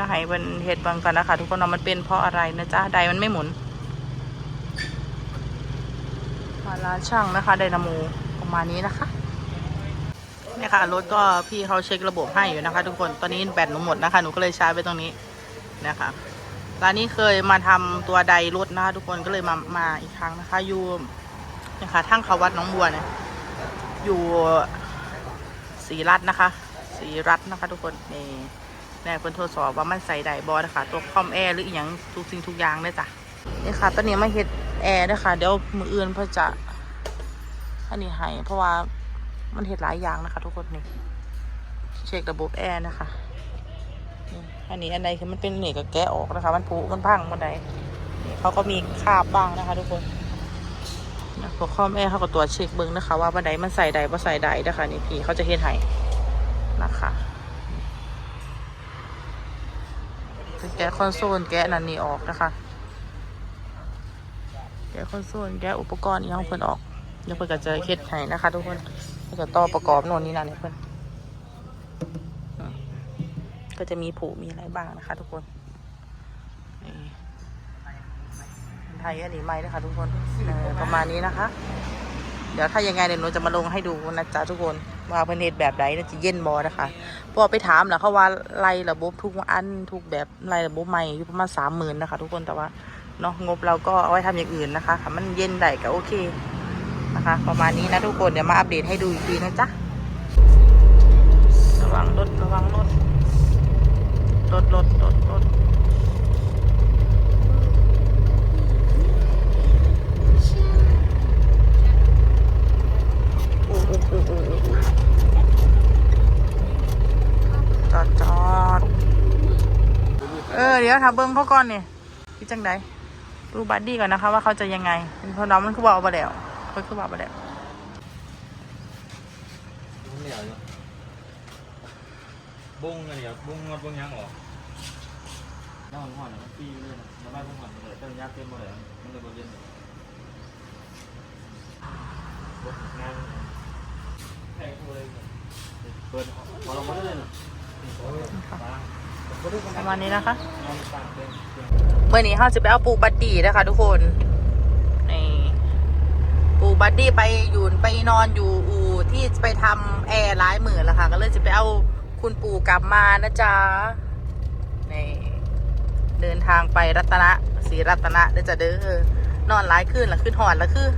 นะให้เป็นเห็ดบังกันนะคะทุกคนว่ามันเป็นเพราะอะไรนะจ๊ะใดมันไม่หมุนมาร้านช่างนะคะไดนาโมประมาณนี้นะคะเนี่ยค่ะรถก็พี่เขาเช็คระบบให้อยู่นะคะ ทุกคนตอนนี้แบตหนูหมดนะคะหนูก็เลยชาร์จไปตรงนี้นะคะร้านนี้เคยมาทำตัวใดรถนะคะทุกคนก็เลยมามาอีกครั้งนะคะอยู่นะคะทั้งเขาวัดน้องบัวเนี่ยอยู่ศรีรัตน์นะคะศรีรัตน์นะคะ ทุกคนนี่ แน่เพิ่นทดสอบว่ามันใส่ได้บอนะคะตัวคอมแอร์หรืออีกอย่างทุกสิ่งทุกอย่างเลยจ้ะนี่ค่ะตอนนี้มาเฮ็ดแอร์นะคะเดี๋ยวมืออื่นเพื่อจะอันนี้ให้เพราะว่ามันเฮ็ดหลายอย่างนะคะ ทุกคนนี่เช็คระบบแอร์นะคะนี่อันนี้อันใดคือมันเป็นเหล็กก็แกะออกนะคะ มันผุมันพังมันใดเขาก็มีคราบบ้างนะคะ ทุกคนนะพวกคอมแอร์เขาก็ตรวจเช็คเบิ้งนะคะ ว่าบันไดมันใส่ใดว่าใส่ใดนะคะนี่พี่เขาจะเฮ็ดให้นะคะ แกะคอนโซลแกะนันนี่ออกนะคะ แกะคอนโซลแกะอุปกรณ์อีกอย่างเพิ่นออกเดี๋ยวเพิ่นก็จะเฮ็ดให้นะคะ ทุกคนเพิ่นก็ต่อประกอบโน่นนี่นั่นให้เพิ่นอืมก็จะมีผูมีอะไรบ้างนะคะ ทุกคนนี่ไทยอันนี้ไม่นะคะทุกคนเออประมาณนี้นะคะ เดี๋ยวถ้ายังไงเดี๋ยวหนูจะมาลงให้ดูนะจ๊ะทุกคนว่าเพิ่นเฮ็ดแบบใดน่าจะเย็นบอนะคะเพอไปถามแล้วเขาว่าไล่ระบบทุกอันทุกแบบไล่ระบบใหม่อยู่ประมาณสามหมื่นนะคะ ทุกคนแต่ว่าเนาะงบเราก็เอาไว้ทำอย่างอื่นนะคะถ้ามันเย็นได้ก็โอเคนะคะ ประมาณนี้นะทุกคนเดี๋ยวมาอัปเดตให้ดูอีกทีนะจ๊ะระวังรถระวังรถรถรถรถรถอู้อู้อู้อู้อู้จอดจอดเออเดี๋ยวทำเบิ้งเขาก่อนเนี่ยพี่จังไดดูบัดดี้ก่อนนะคะ ว่าเขาจะยังไงเพราะน้องมันคือบอกเอาไปแล้วเขาคือบอกไปแล้วบุ้งเหนียวอยู่บุ้งอันเดียวบุ้งงดบุ้งยังออกน้ำมันห่อนมันปีเลยนะน้ำมันบุ้งห่อนเลยเติมยาเต็มหมดเลยมันเลยบดเย็นเลยบดงานแทงกูเลยเปิดพอเราไม่ได้เลยปาง ประมาณนี้นะคะนอนปางเมื่อนี้เขาจะไปเอาปูบัดดี้นะคะทุกคนนี่ปูบัดดี้ไปอยู่ไปนอนอยู่อูที่ไปทำแอร์ร้ายหมื่นแล้วค่ะ ก็เลยจะไปเอาคุณปู่กลับมานะจ๊ะนี่เดินทางไปรัตนะศรีรัตนะเดี๋ยวจะเด้อนอนร้ายขึ้นละขึ้นหอดละคือ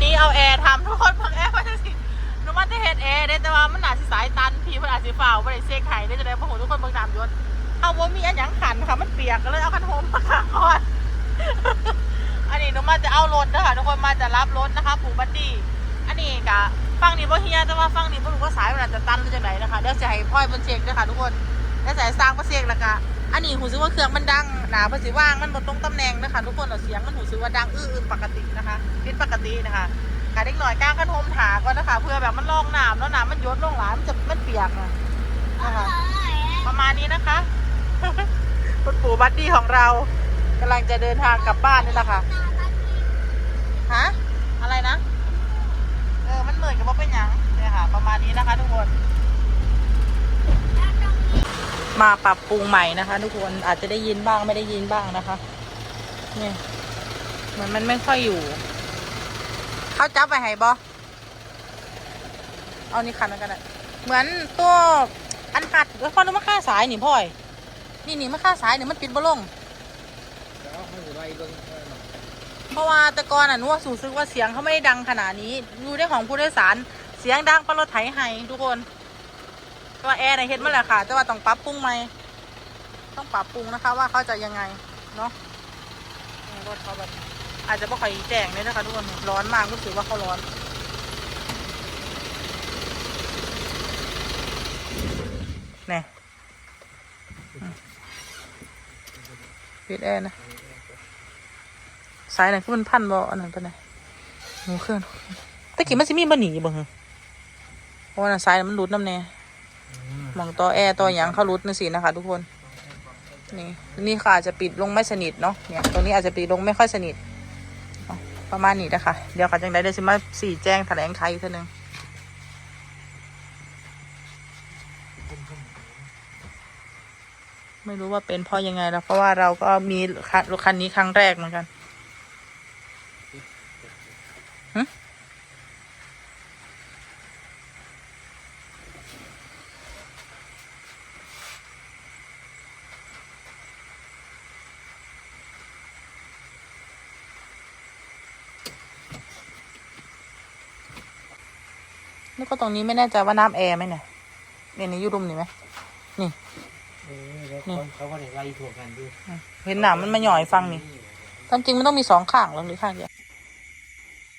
นนี้เอาแอร์ทำทุกคนพังแอร์ไปสิหนูมันจะเห็นแอร์ได้แต่ว่ามันอาจจะสายตันพี่มันอาจจะฝ่าวไปเซ็กไข่ได้จะได้พวกผมทุกคนเบิ่งตามยศเอาว่ามีอันหยังขันค่ะมันเปียกก็เลยเอาคันโฮมมาขังก่อนอันนี้หนูมาจะเอารถนะคะทุกคนมาจะรับรถนะคะปู่บัดดี้อันนี้กะฟังนี่บ่เฮียแต่ว่าฟังนี่บ่รู้ว่าสายมันอาจจะตันหรือจังไหนนะคะเดี๋ยวจะให้พ่อยบนเช็คด้วยค่ะทุกคนเดี๋ยวจะให้สร้างมาเช็คแล้วก็ อันนี้หูซื้อว่าเครื่องมันดังหนาภาษีว่างมันบนตรงตำแหน่งนะคะทุกคนเอาเสียงมันหูซื้อว่าดังอื้อปกตินะคะผิดปกตินะคะกาเด็กหน่อยก้าวกันโฮมถาก่อนนะคะ เพื่อแบบมันลองน้ำแล้วน้ำมันยดลงหลามันจะมันเปียกอะนะคะประมาณนี้นะคะคุณปู่บัดดี้ของเรากำลังจะเดินทางกลับบ้านนี่แหละค่ะ ฮะ อะไรนะ เออ มันเหมือนกับว่าเป็นหยังเนี่ยค่ะ ประมาณนี้นะคะ ทุกคน มาปรับปรุงใหม่นะคะ ทุกคนอาจจะได้ยินบ้างไม่ได้ยินบ้างนะคะ เนี่ยมือนมันไม่ค่อยอยู่ เขาจับไปให้บอเอานี่คันแล้วกันได้เหมือนตัวอันหัดแล้วพอนึกมาค่าสายนี่พ่อย นี่นี่มาค่าสายนี่มันปิดบ่ลงเพราะว่าแต่ก่อนอะนูว่าสูซึกว่าเสียงเขาไม่ได้ดังขนาดนี้อยู่ในของผู้โดยสาร เสียงดังปะรถไถให้ทุกคน ตัวแอร์ในเฮ็ดมาแล้วค่ะ แต่ว่าต้องปรับปรุงใหมต้องปรับปรุงนะคะว่าเขาจะยังไงเนาะรถเขาแบบอาจจะไม่ค่อยแจ้งเลยนะคะทุกคนร้อนมากรู้สึกว่าเขาร้อนนี่ปิดแอร์นะสายไหนคือมันพันบ่อันนั้นปะเนี่ยหมูเครื่องตะกี้มันสิมีบ่หนีบ่เหรอเพราะว่าน่ะสายมันรุดน้ำแน่ มองต่อแอร์ต่อหยังเขารุดนั่นสินะคะ ทุกคนนี่นี่ค่ะอาจจะปิดลงไม่สนิทเนาะเนี่ยตรงนี้อาจจะปิดลงไม่ค่อยสนิทประมาณนี้นะคะเดี๋ยวค่ะจังได้เดี๋ยวสิมาสี่แจ้งแถลงไขอีกเท่านึงไม่รู้ว่าเป็นเพราะยังไงแล้วเพราะว่าเราก็มีรถคันนี้ครั้งแรกเหมือนกัน แล้วก็ตรงนี้ไม่แน่ใจว่าน้ำแอร์ไหมเนี่ยเนี่ยในยูรุมนี่ไหมนี่เออแล้วเขาเขาก็ได้ไล่ถั่วกันอยู่อืมเห็นหนามมันมาหย่อยฟังนี่ตามจริงมันต้องมีสองข้างหรอหรือข้างเดียว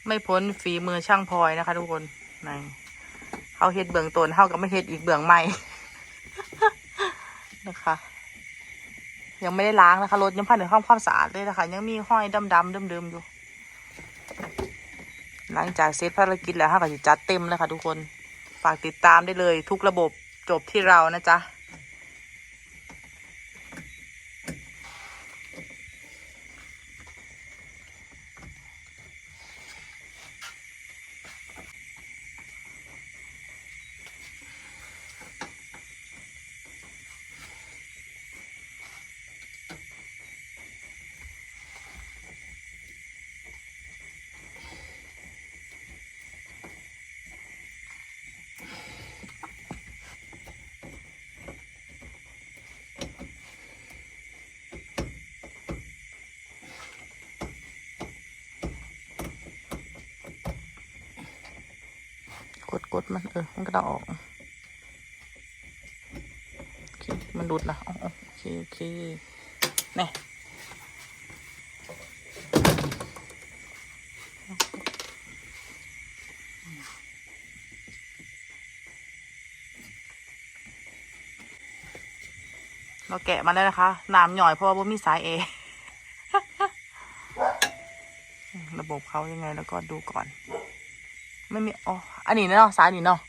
ไม่พ้นฝีมือช่างพลอยนะคะ ทุกคนนี่เขาเฮ็ดเบื้องต้นเท่ากับไม่เฮ็ดอีกเบื้องใหม่นะคะ ยังไม่ได้ล้างนะคะรถยังผ่านถึงความความสะอาดเลยนะคะ ยังมีห้อยดำๆเดิมๆอยู่ หลังจากเสร็จภารกิจแล้วห้าก็จะจัดเต็มเลยค่ะทุกคน ฝากติดตามได้เลย ทุกระบบจบที่เรานะจ๊ะ กดกดมันเออมันก็ต้องออกโอเคมันดุดละอ๋อโอเคโอเคแน่เราแกะมาแล้วนะคะน้ำหน่อยเพราะว่าบ่มีสายเอ ระบบเขายังไงแล้วก็ดูก่อน ไม่มีอ๋ออันนี้เนาะสายนี่เนาะ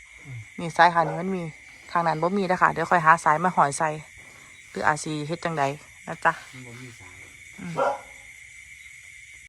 นี่สายค่ะนี่มันมีข้างนั้นบ่มีนะคะเดี๋ยวค่อยหาสายมาหอยใส่หรืออาซีเฮ็ดจังใดนะจ๊ะมันบ่มีสายอืม